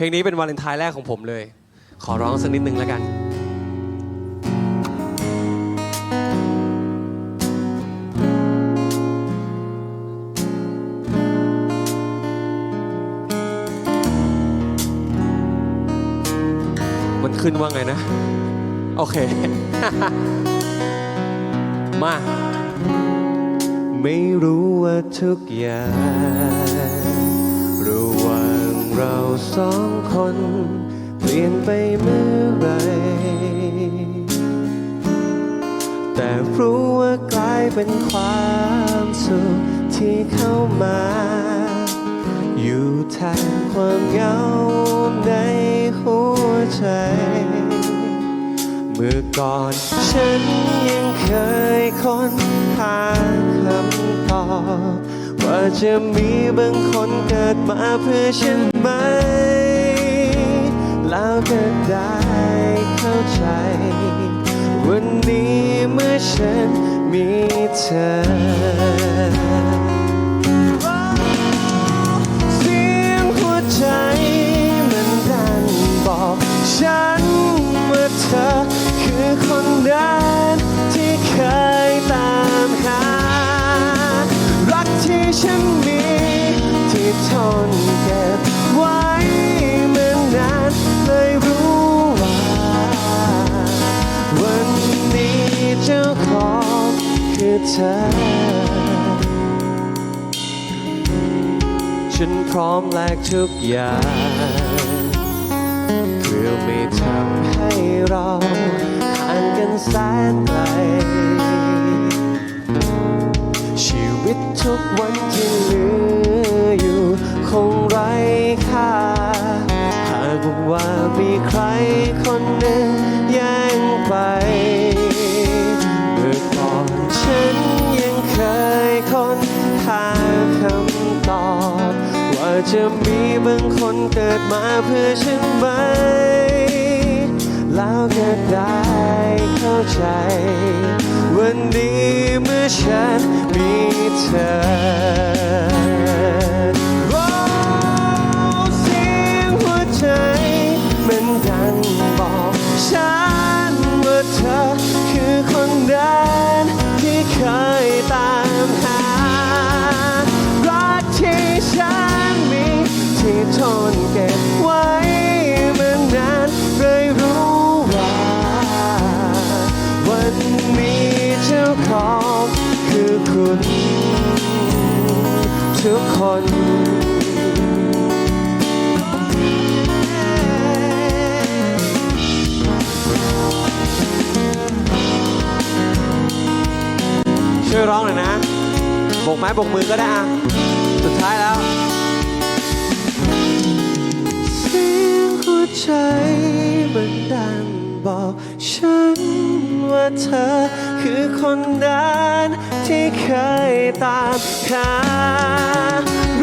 เพลงนี้เป็นวาเลนไทน์แรกของผมเลย ขอร้องสักนิดนึงแล้วกัน มันขึ้นว่าไงนะ โอเค มา ไม่รู้ว่าทุกอย่างระหว่าง เราสองคน เปลี่ยนไปเมื่อไร แต่รู้ว่ากลายเป็นความสุขที่เข้ามา อยู่แทนความเหงาในหัวใจ เมื่อก่อนฉันยังเคยค้นหาคำตอบ จะมีบางคนเกิดมาเพื่อฉันไหม แล้วก็ได้เข้าใจ วันนี้เมื่อฉันมีเธอ ทนเก็บไว้เมื่อนานเลยรู้ว่า วันนี้เจ้าของคือเธอ ฉันพร้อมแลกทุกอย่างเพื่อไม่ทำให้เราห่างกันแสนไกลชีวิตทุกวันที่เหลือ จะมีบางคนเกิดมาเพื่อฉันไหมแล้วก็ได้เข้าใจ วันนี้เมื่อฉันมีเธอโอ้เสียงหัวใจมันดันบอกฉัน ทนเก็บไว้เมื่อนานเลยรู้ว่า วันนี้เจ้าของคือคุณทุกคนช่วยร้องหน่อยนะบกไม้บกมือก็ได้อะสุดท้ายแล้ว อ คือคนนั้นที่เคยตามหา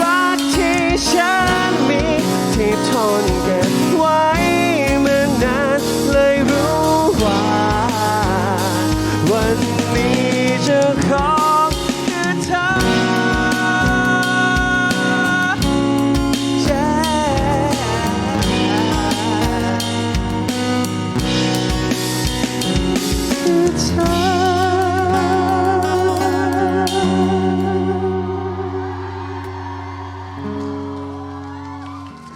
รักที่ฉันมี